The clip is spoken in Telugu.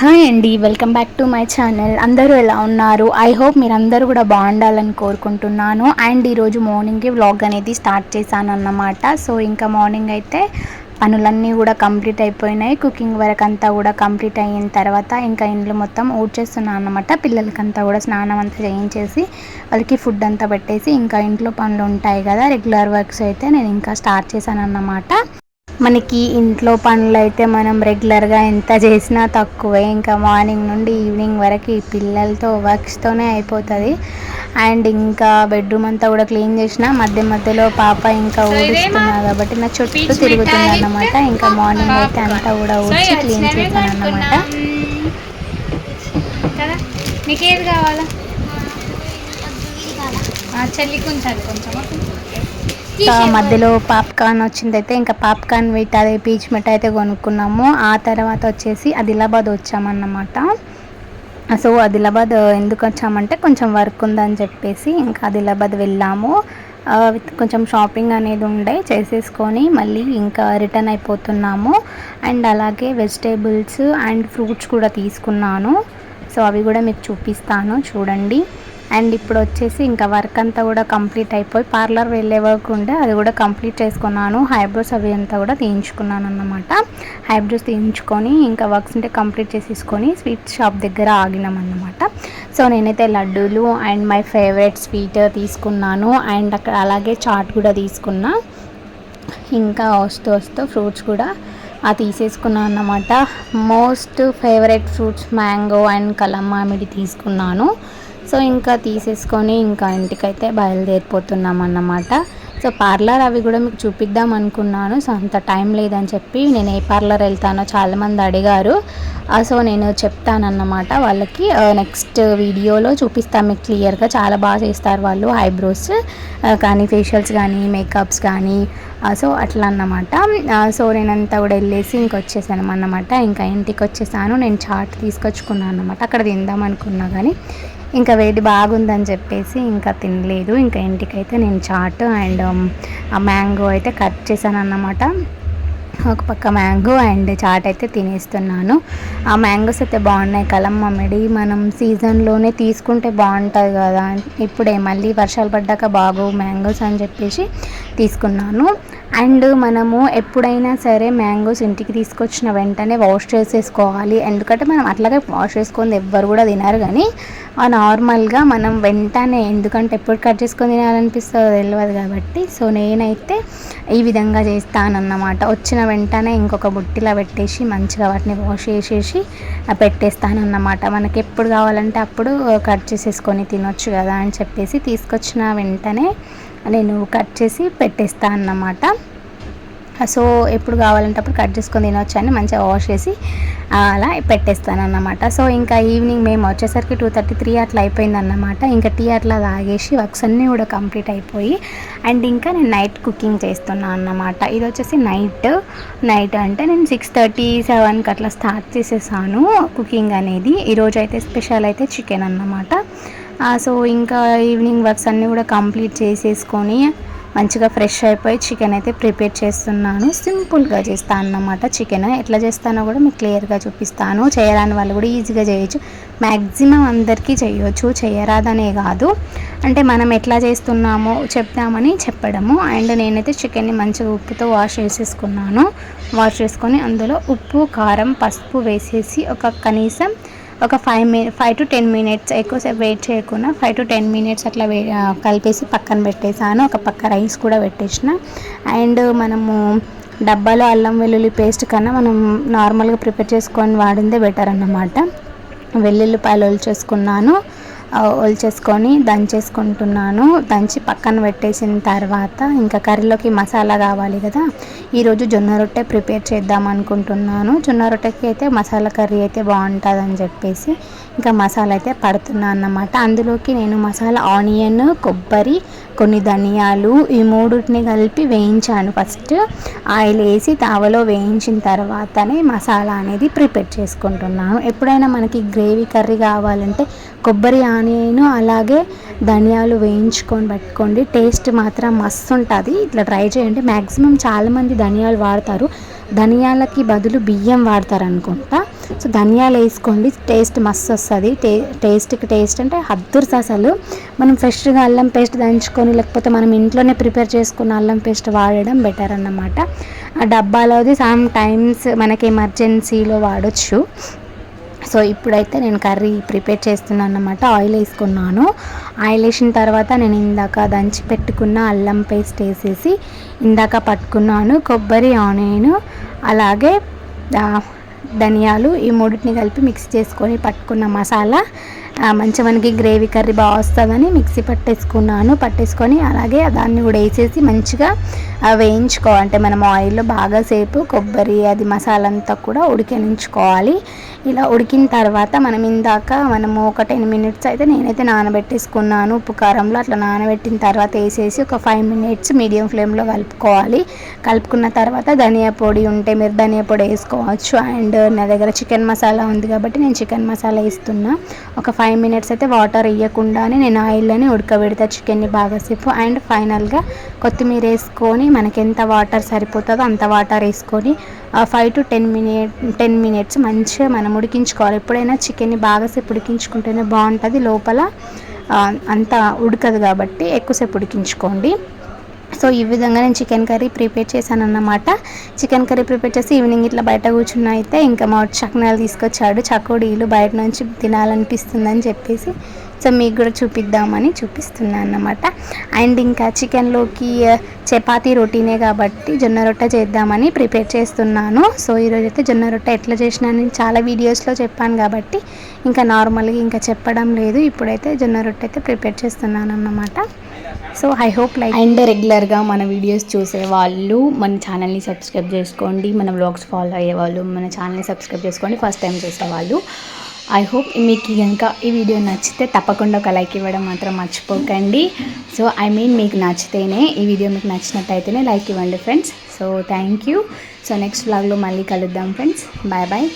హాయ్ అండి welcome back to my channel. అందరూ ఎలా ఉన్నారు? ఐ హోప్ మీరు అందరూ కూడా బాగుండాలని కోరుకుంటున్నాను. అండ్ ఈరోజు మార్నింగ్కి వ్లాగ్ అనేది స్టార్ట్ చేశాను అన్నమాట సో ఇంకా మార్నింగ్ అయితే పనులన్నీ కూడా కంప్లీట్ అయిపోయినాయి. కుకింగ్ వరకు అంతా కూడా కంప్లీట్ అయిన తర్వాత ఇంకా ఇంట్లో మొత్తం ఊడ్చేస్తున్నాను అనమాట పిల్లలకంతా కూడా స్నానం అంతా చేయించేసి వాళ్ళకి ఫుడ్ అంతా పెట్టేసి ఇంకా ఇంట్లో పనులు ఉంటాయి కదా రెగ్యులర్ వర్క్స్ అయితే నేను ఇంకా స్టార్ట్ చేశాను అన్నమాట మనకి ఇంట్లో పనులు అయితే మనం రెగ్యులర్గా ఎంత చేసినా తక్కువే. ఇంకా మార్నింగ్ నుండి ఈవినింగ్ వరకు ఈ పిల్లలతో వర్క్స్తోనే అయిపోతుంది. అండ్ ఇంకా బెడ్రూమ్ అంతా కూడా క్లీన్ చేసిన మధ్య మధ్యలో పాప ఇంకా ఊడిస్తున్నా కాబట్టి నా చుట్టూ తిరుగుతుంది అన్నమాట ఇంకా మార్నింగ్ అయితే అంతా కూడా ఊడ్చి క్లీన్ చేశాను అన్నమాట కదా? నీకేది కావాలా? చెల్లికి ఉంచాలి కొంచెం మధ్యలో పాప్కార్న్ వచ్చిందైతే ఇంకా పాప్కార్న్ వీట్ అదే పీచ్ మిఠాయి అయితే కొనుక్కున్నాము. ఆ తర్వాత వచ్చేసి ఆదిలాబాద్ వచ్చామన్నమాట. సో ఆదిలాబాద్ ఎందుకు వచ్చామంటే కొంచెం వర్క్ ఉందని చెప్పేసి ఇంకా ఆదిలాబాద్ వెళ్ళాము. కొంచెం షాపింగ్ అనేది ఉండే చేసేసుకొని మళ్ళీ ఇంకా రిటర్న్ అయిపోతున్నాము. అండ్ అలాగే వెజిటేబుల్స్ అండ్ ఫ్రూట్స్ కూడా తీసుకున్నాను. సో అవి కూడా మీకు చూపిస్తాను చూడండి. అండ్ ఇప్పుడు వచ్చేసి ఇంకా వర్క్ అంతా కూడా కంప్లీట్ అయిపోయి పార్లర్ వెళ్ళే వర్క్ ఉండే అది కూడా కంప్లీట్ చేసుకున్నాను. హైబ్రోస్ అవి అంతా కూడా తీయించుకున్నాను అన్నమాట. హైబ్రోస్ తీయించుకొని ఇంకా వర్క్స్ ఉంటే కంప్లీట్ చేసేసుకొని స్వీట్ షాప్ దగ్గర ఆగినాం అన్నమాట. సో నేనైతే లడ్డూలు అండ్ మై ఫేవరెట్ స్వీట్ తీసుకున్నాను. అండ్ అక్కడ అలాగే చాట్ కూడా తీసుకున్నా. ఇంకా వస్తూ వస్తూ ఫ్రూట్స్ కూడా తీసేసుకున్నాను అన్నమాట. Most favourite fruits mango and కలం తీసుకున్నాను. సో ఇంకా తీసేసుకొని ఇంకా ఇంటికైతే బయలుదేరిపోతున్నాం అన్నమాట సో పార్లర్ అవి కూడా మీకు చూపిద్దాం అనుకున్నాను. సో అంత టైం లేదని చెప్పి నేను ఏ పార్లర్ వెళ్తానో చాలామంది అడిగారు. సో నేను చెప్తానన్నమాట వాళ్ళకి. నెక్స్ట్ వీడియోలో చూపిస్తాను మీకు క్లియర్గా. చాలా బాగా చేస్తారు వాళ్ళు ఐబ్రోస్ కానీ ఫేషియల్స్ కానీ మేకప్స్ కానీ. సో అట్లా అన్నమాట. సో నేనంతా కూడా వెళ్ళేసి ఇంకొచ్చేసాను అన్నమాట ఇంకా ఇంటికి వచ్చేసాను నేను చాట్ తీసుకొచ్చుకున్నాను అనమాట అక్కడ తిందాం అనుకున్నా కానీ. ఇంకా వేడి బాగుందని చెప్పేసి ఇంకా తినలేదు. ఇంకా ఇంటికైతే నేను చాట్ అండ్ ఆ మ్యాంగో అయితే కట్ చేశాను అన్నమాట ఒక పక్క మ్యాంగో అండ్ చాట్ అయితే తినేస్తున్నాను. ఆ మ్యాంగోస్ అయితే బాగున్నాయి కలం మమ్మడి. మనం సీజన్లోనే తీసుకుంటే బాగుంటుంది కదా. ఇప్పుడే మళ్ళీ వర్షాలు పడ్డాక బాగు మ్యాంగోస్ అని చెప్పేసి తీసుకున్నాను. అండ్ మనము ఎప్పుడైనా సరే మ్యాంగోస్ ఇంటికి తీసుకొచ్చిన వెంటనే వాష్ చేసేసుకోవాలి. ఎందుకంటే మనం అట్లాగే వాష్ చేసుకొని ఎవ్వరు కూడా తినరు కానీ నార్మల్గా మనం వెంటనే ఎందుకంటే ఎప్పుడు కట్ చేసుకొని తినాలనిపిస్తుందో తెలియదు కాబట్టి సో నేనైతే ఈ విధంగా చేస్తానన్నమాట. వచ్చిన వెంటనే ఇంకొక బుట్టిలా పెట్టేసి మంచిగా వాటిని వాష్ చేసేసి పెట్టేస్తానన్నమాట. మనకి ఎప్పుడు కావాలంటే అప్పుడు కట్ చేసేసుకొని తినొచ్చు కదా అని చెప్పేసి తీసుకొచ్చిన వెంటనే నేను కట్ చేసి పెట్టేస్తాను అన్నమాట సో ఎప్పుడు కావాలంటే అప్పుడు కట్ చేసుకొని తినవచ్చు అని మంచిగా వాష్ చేసి అలా పెట్టేస్తాను అన్నమాట సో ఇంకా ఈవినింగ్ మేము వచ్చేసరికి టూ థర్టీ త్రీ అట్లా అయిపోయింది అన్నమాట ఇంకా టీ అట్లా తాగేసి వర్క్స్ అన్నీ కూడా కంప్లీట్ అయిపోయి అండ్ ఇంకా నేను నైట్ కుకింగ్ చేస్తున్నాను అన్నమాట. ఇది వచ్చేసి నైట్ నైట్ అంటే నేను సిక్స్ థర్టీ సెవెన్కి అట్లా స్టార్ట్ చేసేసాను కుకింగ్ అనేది. ఈరోజు అయితే స్పెషల్ అయితే చికెన్ అన్నమాట. సో ఇంకా ఈవినింగ్ వర్క్స్ అన్నీ కూడా కంప్లీట్ చేసేసుకొని మంచిగా ఫ్రెష్ అయిపోయి చికెన్ అయితే ప్రిపేర్ చేస్తున్నాను. సింపుల్గా చేస్తాను అన్నమాట చికెన్. ఎట్లా చేస్తానో కూడా మీకు క్లియర్గా చూపిస్తాను. చేయరాని వాళ్ళు కూడా ఈజీగా చేయొచ్చు. మ్యాక్సిమం అందరికీ చేయొచ్చు. చేయరాదనే కాదు. అంటే మనం ఎట్లా చేస్తున్నామో చెప్తామని చెప్పడము. అండ్ నేనైతే చికెన్ని మంచిగా ఉప్పుతో వాష్ చేసేసుకున్నాను. వాష్ చేసుకొని అందులో ఉప్పు కారం పసుపు వేసేసి ఒక కనీసం ఒక five minute five to ten minutes ఎక్కువసేపు వెయిట్ చేయకుండా ఫైవ్ టు టెన్ మినిట్స్ అట్లా వే కలిపేసి పక్కన పెట్టేసాను ఒక పక్క రైస్ కూడా పెట్టేసిన. అండ్ మనము డబ్బాలో అల్లం వెల్లుల్లి పేస్ట్ కన్నా మనం నార్మల్గా ప్రిపేర్ చేసుకొని వాడిందే బెటర్ అన్నమాట. వెల్లుల్లిపాయలు చేసుకున్నాను ఒలిచేసుకొని దంచేసుకుంటున్నాను. దంచి పక్కన పెట్టేసిన తర్వాత ఇంకా కర్రీలోకి మసాలా కావాలి కదా. ఈరోజు జొన్న రొట్టె ప్రిపేర్ చేద్దాం అనుకుంటున్నాను. జొన్న రొట్టెకి అయితే మసాలా కర్రీ అయితే బాగుంటుందని చెప్పేసి ఇంకా మసాలా అయితే పడుతున్నాను అన్నమాట. అందులోకి నేను మసాలా ఆనియన్ కొబ్బరి కొన్ని ధనియాలు ఈ మూడుని కలిపి వేయించాను. ఫస్ట్ ఆయిల్ వేసి తావలో వేయించిన తర్వాతనే మసాలా అనేది ప్రిపేర్ చేసుకుంటున్నాను. ఎప్పుడైనా మనకి గ్రేవీ కర్రీ కావాలంటే కొబ్బరి ఆనియన్ అలాగే ధనియాలు వేయించుకొని పెట్టుకోండి. టేస్ట్ మాత్రం మస్తు ఉంటుంది ఇట్లా ట్రై చేయండి. మ్యాక్సిమం చాలామంది ధనియాలు వాడతారు. ధనియాలకి బదులు బియ్యం వాడతారు అనుకుంటా సో ధనియాలు వేసుకోండి. టేస్ట్ మస్తు వస్తుంది టే టేస్ట్కి టేస్ట్ అంటే హద్దుర్స్ అసలు. మనం ఫ్రెష్గా అల్లం పేస్ట్ దంచుకొని లేకపోతే మనం ఇంట్లోనే ప్రిపేర్ చేసుకున్న అల్లం పేస్ట్ వాడడం బెటర్ అన్నమాట. ఆ డబ్బాలోది సమ్ టైమ్స్ మనకి ఎమర్జెన్సీలో వాడచ్చు. సో ఇప్పుడైతే నేను కర్రీ ప్రిపేర్ చేస్తున్నాను అనమాట ఆయిల్ వేసుకున్నాను. ఆయిల్ వేసిన తర్వాత నేను ఇందాక దంచి పెట్టుకున్న అల్లం పేస్ట్ వేసేసి ఇందాక పట్టుకున్నాను. కొబ్బరి ఆనియన్ అలాగే ధనియాలు ఈ మూడింటిని కలిపి మిక్స్ చేసుకొని పట్టుకున్న మసాలా. మంచి మనకి గ్రేవీ కర్రీ బాగా వస్తుందని మిక్సీ పట్టేసుకున్నాను. పట్టేసుకొని అలాగే దాన్ని కూడా వేసేసి మంచిగా వేయించుకో అంటే మనం ఆయిల్లో బాగా సేపు కొబ్బరి అది మసాలా అంతా కూడా ఉడికించుకోవాలి. ఇలా ఉడికిన తర్వాత మనం ఇందాక మనము ఒక టెన్ మినిట్స్ అయితే నేనైతే నానబెట్టేసుకున్నాను ఉప్పు కారంలో. అట్లా నానబెట్టిన తర్వాత వేసేసి ఒక ఫైవ్ మినిట్స్ మీడియం ఫ్లేమ్లో కలుపుకోవాలి. కలుపుకున్న తర్వాత ధనియా పొడి ఉంటే మీరు ధనియా పొడి వేసుకోవచ్చు. అండ్ నా దగ్గర చికెన్ మసాలా ఉంది కాబట్టి నేను చికెన్ మసాలా వేస్తున్నా. ఒక ఫైవ్ ఫైవ్ మినిట్స్ అయితే వాటర్ వేయకుండానే నేను ఆయిల్లోనే ఉడకబెడతా చికెన్ని బాగాసేపు. అండ్ ఫైనల్గా కొత్తిమీర వేసుకొని మనకి ఎంత వాటర్ సరిపోతుందో అంత వాటర్ వేసుకొని five to ten minute ten minutes మంచిగా మనం ఉడికించుకోవాలి. ఎప్పుడైనా చికెన్ని బాగాసేపు ఉడికించుకుంటేనే బాగుంటుంది. లోపల అంత ఉడకదు కాబట్టి ఎక్కువసేపు ఉడికించుకోండి. సో ఈ విధంగా నేను చికెన్ కర్రీ ప్రిపేర్ చేశాను అన్నమాట చికెన్ కర్రీ ప్రిపేర్ చేసి ఈవినింగ్ ఇట్లా బయట కూర్చున్న అయితే ఇంకా మా చక్నాలు తీసుకొచ్చాడు. చకోడీలు బయట నుంచి తినాలనిపిస్తుందని చెప్పేసి సో మీకు కూడా చూపిద్దామని చూపిస్తున్నాను అన్నమాట అండ్ ఇంకా చికెన్లోకి చపాతీ రొటీనే కాబట్టి జొన్న రొట్టె చేద్దామని ప్రిపేర్ చేస్తున్నాను. సో ఈరోజు అయితే జొన్న రొట్టె ఎట్లా చేసినా నేను చాలా వీడియోస్లో చెప్పాను కాబట్టి ఇంకా నార్మల్గా ఇంకా చెప్పడం లేదు. ఇప్పుడైతే జొన్న రొట్టె అయితే ప్రిపేర్ చేస్తున్నాను అన్నమాట so I hope like and రెగ్యులర్గా మన వీడియోస్ చూసే వాళ్ళు మన ఛానల్ని సబ్స్క్రైబ్ చేసుకోండి. మన వ్లాగ్స్ ఫాలో అయ్యే వాళ్ళు మన ఛానల్ని సబ్స్క్రైబ్ చేసుకోండి. ఫస్ట్ టైం చూసేవాళ్ళు. ఐ హోప్ మీకు కనుక ఈ వీడియో నచ్చితే తప్పకుండా ఒక లైక్ ఇవ్వడం మాత్రం మర్చిపోకండి. సో ఐ మీన్ మీకు నచ్చితేనే ఈ వీడియో మీకు నచ్చినట్టయితేనే లైక్ ఇవ్వండి friends so thank you so next బ్లాగ్లో మళ్ళీ కలుద్దాం ఫ్రెండ్స్ బాయ్ బాయ్